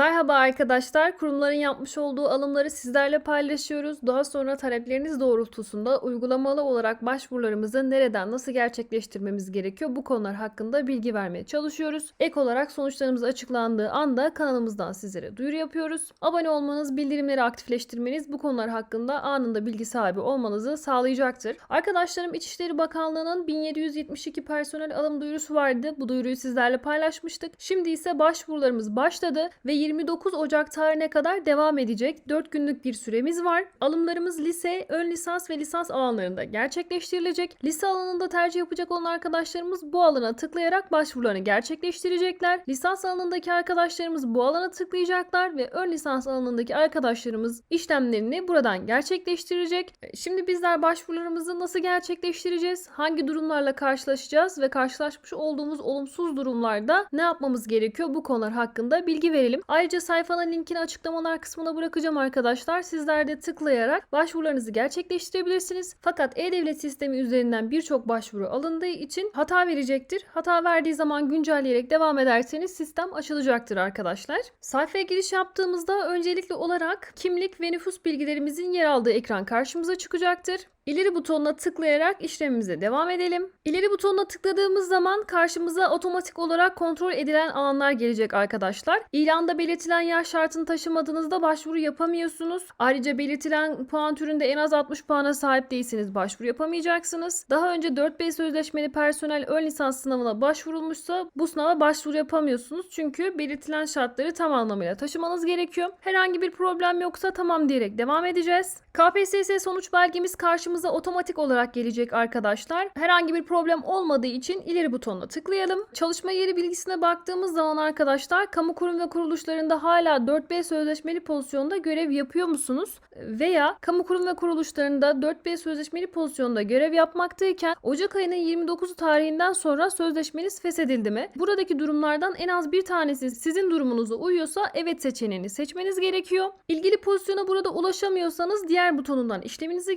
Merhaba arkadaşlar. Kurumların yapmış olduğu alımları sizlerle paylaşıyoruz. Daha sonra talepleriniz doğrultusunda uygulamalı olarak başvurularımızı nereden nasıl gerçekleştirmemiz gerekiyor bu konular hakkında bilgi vermeye çalışıyoruz. Ek olarak sonuçlarımız açıklandığı anda kanalımızdan sizlere duyuru yapıyoruz. Abone olmanız, bildirimleri aktifleştirmeniz bu konular hakkında anında bilgi sahibi olmanızı sağlayacaktır. Arkadaşlarım İçişleri Bakanlığı'nın 1772 personel alım duyurusu vardı. Bu duyuruyu sizlerle paylaşmıştık. Şimdi ise başvurularımız başladı ve 29 Ocak tarihine kadar devam edecek 4 günlük bir süremiz var. Alımlarımız lise, ön lisans ve lisans alanlarında gerçekleştirilecek. Lise alanında tercih yapacak olan arkadaşlarımız bu alana tıklayarak başvurularını gerçekleştirecekler. Lisans alanındaki arkadaşlarımız bu alana tıklayacaklar ve ön lisans alanındaki arkadaşlarımız işlemlerini buradan gerçekleştirecek. Şimdi bizler başvurularımızı nasıl gerçekleştireceğiz? Hangi durumlarla karşılaşacağız ve karşılaşmış olduğumuz olumsuz durumlarda ne yapmamız gerekiyor? Bu konular hakkında bilgi verelim. Sayfanın linkini açıklamalar kısmına bırakacağım arkadaşlar. Sizler de tıklayarak başvurularınızı gerçekleştirebilirsiniz. Fakat e-devlet sistemi üzerinden birçok başvuru alındığı için hata verecektir. Hata verdiği zaman güncelleyerek devam ederseniz sistem açılacaktır arkadaşlar. Sayfaya giriş yaptığımızda öncelikli olarak kimlik ve nüfus bilgilerimizin yer aldığı ekran karşımıza çıkacaktır. İleri butonuna tıklayarak işlemimize devam edelim. İleri butonuna tıkladığımız zaman karşımıza otomatik olarak kontrol edilen alanlar gelecek arkadaşlar. İlanda belirtilen yaş şartını taşımadığınızda başvuru yapamıyorsunuz. Ayrıca belirtilen puan türünde en az 60 puana sahip değilseniz başvuru yapamayacaksınız. Daha önce 4B sözleşmeli personel ön lisans sınavına başvurulmuşsa bu sınava başvuru yapamıyorsunuz. Çünkü belirtilen şartları tam anlamıyla taşımanız gerekiyor. Herhangi bir problem yoksa tamam diyerek devam edeceğiz. KPSS sonuç belgemiz karşımıza otomatik olarak gelecek arkadaşlar. Herhangi bir problem olmadığı için ileri butonuna tıklayalım. Çalışma yeri bilgisine baktığımız zaman arkadaşlar kamu kurum ve kuruluşlarında hala 4B sözleşmeli pozisyonda görev yapıyor musunuz? Veya kamu kurum ve kuruluşlarında 4B sözleşmeli pozisyonda görev yapmaktayken Ocak ayının 29 tarihinden sonra sözleşmeniz feshedildi mi? Buradaki durumlardan en az bir tanesi sizin durumunuza uyuyorsa evet seçeneğini seçmeniz gerekiyor. İlgili pozisyona burada ulaşamıyorsanız diğer butonundan işleminizi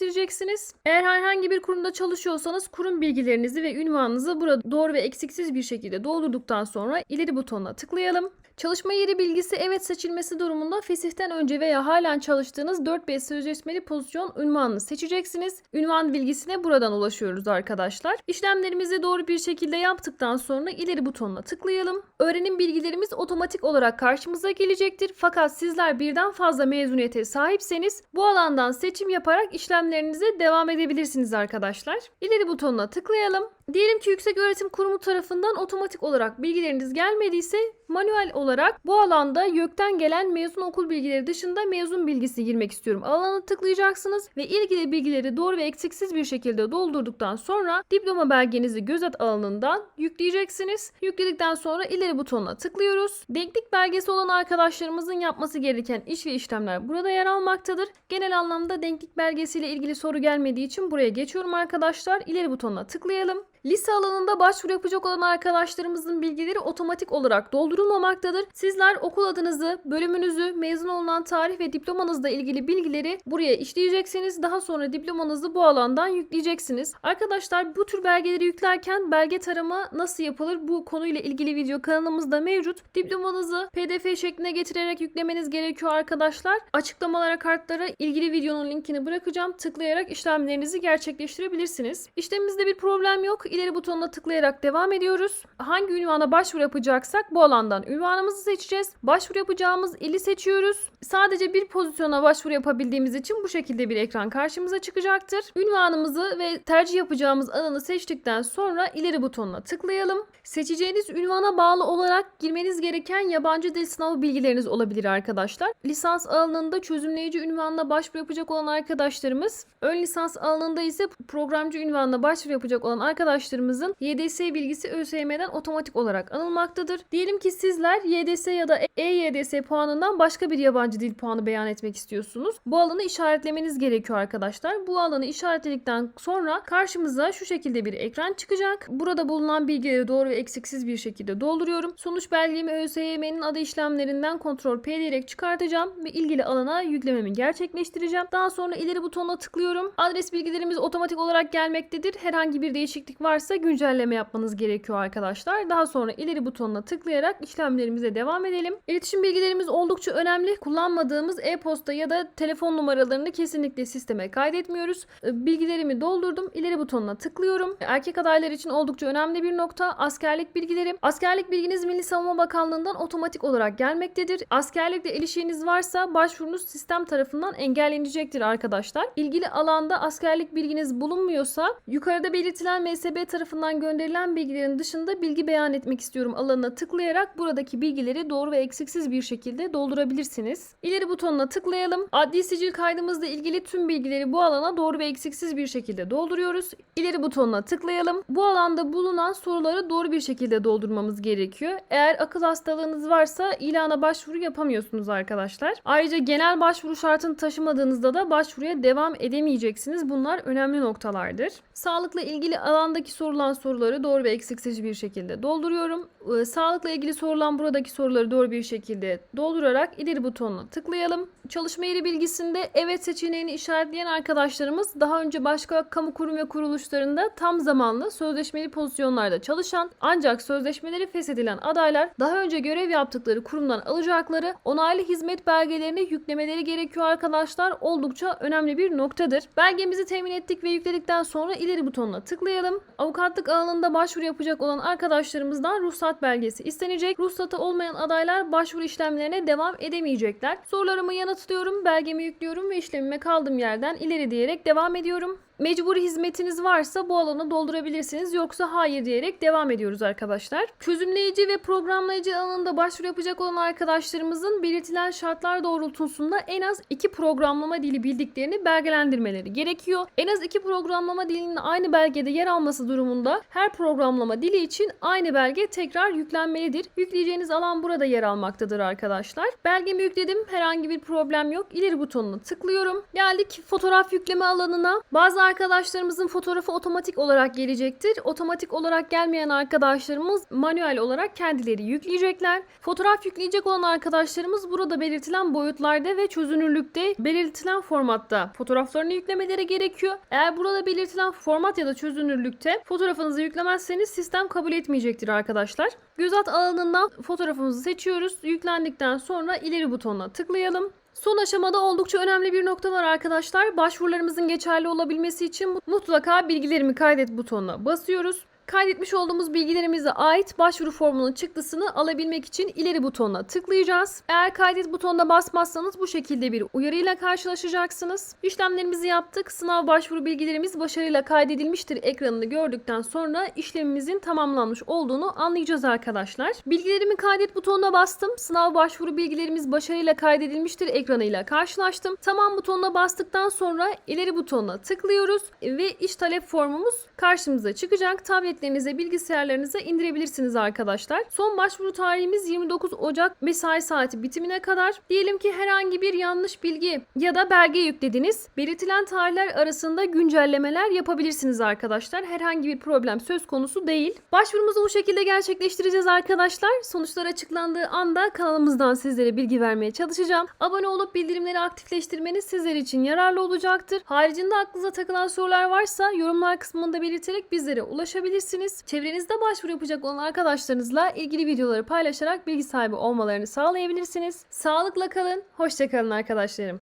gerçekleştireceksiniz. Eğer herhangi bir kurumda çalışıyorsanız kurum bilgilerinizi ve ünvanınızı burada doğru ve eksiksiz bir şekilde doldurduktan sonra ileri butonuna tıklayalım. Çalışma yeri bilgisi evet seçilmesi durumunda fesihten önce veya halen çalıştığınız 4B sözleşmeli pozisyon ünvanını seçeceksiniz. Ünvan bilgisine buradan ulaşıyoruz arkadaşlar. İşlemlerimizi doğru bir şekilde yaptıktan sonra ileri butonuna tıklayalım. Öğrenim bilgilerimiz otomatik olarak karşımıza gelecektir. Fakat sizler birden fazla mezuniyete sahipseniz bu alandan seçim yaparak işlemlerinize devam edebilirsiniz arkadaşlar. İleri butonuna tıklayalım. Diyelim ki Yüksek Öğretim Kurumu tarafından otomatik olarak bilgileriniz gelmediyse manuel olarak bu alanda YÖK'ten gelen mezun okul bilgileri dışında mezun bilgisi girmek istiyorum. Alana tıklayacaksınız ve ilgili bilgileri doğru ve eksiksiz bir şekilde doldurduktan sonra diploma belgenizi gözet alanından yükleyeceksiniz. Yükledikten sonra ileri butonuna tıklıyoruz. Denklik belgesi olan arkadaşlarımızın yapması gereken iş ve işlemler burada yer almaktadır. Genel anlamda denklik belgesiyle ilgili soru gelmediği için buraya geçiyorum arkadaşlar. İleri butonuna tıklayalım. Lise alanında başvuru yapacak olan arkadaşlarımızın bilgileri otomatik olarak doldurulmamaktadır. Sizler okul adınızı, bölümünüzü, mezun olunan tarih ve diplomanızla ilgili bilgileri buraya işleyeceksiniz. Daha sonra diplomanızı bu alandan yükleyeceksiniz. Arkadaşlar bu tür belgeleri yüklerken belge tarama nasıl yapılır bu konuyla ilgili video kanalımızda mevcut. Diplomanızı pdf şekline getirerek yüklemeniz gerekiyor arkadaşlar. Açıklamalara kartlara ilgili videonun linkini bırakacağım. Tıklayarak işlemlerinizi gerçekleştirebilirsiniz. İşlemimizde bir problem yok ileri butonuna tıklayarak devam ediyoruz. Hangi ünvana başvuru yapacaksak bu alandan ünvanımızı seçeceğiz. Başvuru yapacağımız ili seçiyoruz. Sadece bir pozisyona başvuru yapabildiğimiz için bu şekilde bir ekran karşımıza çıkacaktır. Ünvanımızı ve tercih yapacağımız alanı seçtikten sonra ileri butonuna tıklayalım. Seçeceğiniz ünvana bağlı olarak girmeniz gereken yabancı dil sınavı bilgileriniz olabilir arkadaşlar. Lisans alanında çözümleyici ünvanına başvuru yapacak olan arkadaşlarımız, ön lisans alanında ise programcı ünvanına başvuru yapacak olan arkadaşlarımızın YDS bilgisi ÖSYM'den otomatik olarak anılmaktadır. Diyelim ki sizler YDS ya da EYDS puanından başka bir yabancı dil puanı beyan etmek istiyorsunuz. Bu alanı işaretlemeniz gerekiyor arkadaşlar. Bu alanı işaretledikten sonra karşımıza şu şekilde bir ekran çıkacak. Burada bulunan bilgileri doğru ve eksiksiz bir şekilde dolduruyorum. Sonuç belgemi ÖSYM'nin adı işlemlerinden kontrol P diyerek çıkartacağım ve ilgili alana yüklememi gerçekleştireceğim. Daha sonra ileri butonuna tıklıyorum. Adres bilgilerimiz otomatik olarak gelmektedir. Herhangi bir değişiklik var varsa güncelleme yapmanız gerekiyor arkadaşlar. Daha sonra ileri butonuna tıklayarak işlemlerimize devam edelim. İletişim bilgilerimiz oldukça önemli. Kullanmadığımız e-posta ya da telefon numaralarını kesinlikle sisteme kaydetmiyoruz. E, Bilgilerimi doldurdum. İleri butonuna tıklıyorum. Erkek adaylar için oldukça önemli bir nokta askerlik bilgilerim. Askerlik bilginiz Milli Savunma Bakanlığı'ndan otomatik olarak gelmektedir. Askerlikle ilişkiniz varsa başvurunuz sistem tarafından engellenecektir arkadaşlar. İlgili alanda askerlik bilginiz bulunmuyorsa yukarıda belirtilen MSB tarafından gönderilen bilgilerin dışında bilgi beyan etmek istiyorum alanına tıklayarak buradaki bilgileri doğru ve eksiksiz bir şekilde doldurabilirsiniz. İleri butonuna tıklayalım. Adli sicil kaydımızla ilgili tüm bilgileri bu alana doğru ve eksiksiz bir şekilde dolduruyoruz. İleri butonuna tıklayalım. Bu alanda bulunan soruları doğru bir şekilde doldurmamız gerekiyor. Eğer akıl hastalığınız varsa ilana başvuru yapamıyorsunuz arkadaşlar. Ayrıca genel başvuru şartını taşımadığınızda da başvuruya devam edemeyeceksiniz. Bunlar önemli noktalardır. Sağlıkla ilgili alandaki sorulan soruları doğru ve eksiksiz bir şekilde dolduruyorum. Ee, Sağlıkla ilgili sorulan buradaki soruları doğru bir şekilde doldurarak ileri butonuna tıklayalım. Çalışma yeri bilgisinde evet seçeneğini işaretleyen arkadaşlarımız daha önce başka kamu kurum ve kuruluşlarında tam zamanlı sözleşmeli pozisyonlarda çalışan ancak sözleşmeleri feshedilen adaylar daha önce görev yaptıkları kurumdan alacakları onaylı hizmet belgelerini yüklemeleri gerekiyor arkadaşlar. Oldukça önemli bir noktadır. Belgemizi temin ettik ve yükledikten sonra ileri butonuna tıklayalım. Avukatlık alanında başvuru yapacak olan arkadaşlarımızdan ruhsat belgesi istenecek. Ruhsatı olmayan adaylar başvuru işlemlerine devam edemeyecekler. Sorularımı yanıtlıyorum, belgemi yüklüyorum ve işlemime kaldığım yerden ileri diyerek devam ediyorum. Mecburi hizmetiniz varsa bu alanı doldurabilirsiniz. Yoksa hayır diyerek devam ediyoruz arkadaşlar. Çözümleyici ve programlayıcı alanında başvuru yapacak olan arkadaşlarımızın belirtilen şartlar doğrultusunda en az iki programlama dili bildiklerini belgelendirmeleri gerekiyor. En az iki programlama dilinin aynı belgede yer alması durumunda her programlama dili için aynı belge tekrar yüklenmelidir. Yükleyeceğiniz alan burada yer almaktadır arkadaşlar. Belgemi yükledim. Herhangi bir problem yok. İleri butonuna tıklıyorum. Geldik fotoğraf yükleme alanına. Bazı arkadaşlarımızın fotoğrafı otomatik olarak gelecektir. Otomatik olarak gelmeyen arkadaşlarımız manuel olarak kendileri yükleyecekler. Fotoğraf yükleyecek olan arkadaşlarımız burada belirtilen boyutlarda ve çözünürlükte belirtilen formatta fotoğraflarını yüklemeleri gerekiyor. Eğer burada belirtilen format ya da çözünürlükte fotoğrafınızı yüklemezseniz sistem kabul etmeyecektir arkadaşlar. Gözat alanından fotoğrafımızı seçiyoruz. Yüklendikten sonra ileri butonuna tıklayalım. Son aşamada oldukça önemli bir nokta var arkadaşlar. Başvurularımızın geçerli olabilmesi için mutlaka bilgilerimi kaydet butonuna basıyoruz. Kaydetmiş olduğumuz bilgilerimize ait başvuru formunun çıktısını alabilmek için ileri butonuna tıklayacağız. Eğer kaydet butonuna basmazsanız bu şekilde bir uyarıyla karşılaşacaksınız. İşlemlerimizi yaptık. Sınav başvuru bilgilerimiz başarıyla kaydedilmiştir ekranını gördükten sonra işlemimizin tamamlanmış olduğunu anlayacağız arkadaşlar. Bilgilerimi kaydet butonuna bastım. Sınav başvuru bilgilerimiz başarıyla kaydedilmiştir ekranıyla karşılaştım. Tamam butonuna bastıktan sonra ileri butonuna tıklıyoruz ve iş talep formumuz karşımıza çıkacak. Tabletlerinize, bilgisayarlarınıza indirebilirsiniz arkadaşlar. Son başvuru tarihimiz 29 Ocak mesai saati bitimine kadar. Diyelim ki herhangi bir yanlış bilgi ya da belge yüklediniz. Belirtilen tarihler arasında güncellemeler yapabilirsiniz arkadaşlar. Herhangi bir problem söz konusu değil. Başvurumuzu bu şekilde gerçekleştireceğiz arkadaşlar. Sonuçlar açıklandığı anda kanalımızdan sizlere bilgi vermeye çalışacağım. Abone olup bildirimleri aktifleştirmeniz sizler için yararlı olacaktır. Haricinde aklınıza takılan sorular varsa yorumlar kısmında belirterek bizlere ulaşabilirsiniz. Çevrenizde başvuru yapacak olan arkadaşlarınızla ilgili videoları paylaşarak bilgi sahibi olmalarını sağlayabilirsiniz. Sağlıkla kalın, hoşçakalın arkadaşlarım.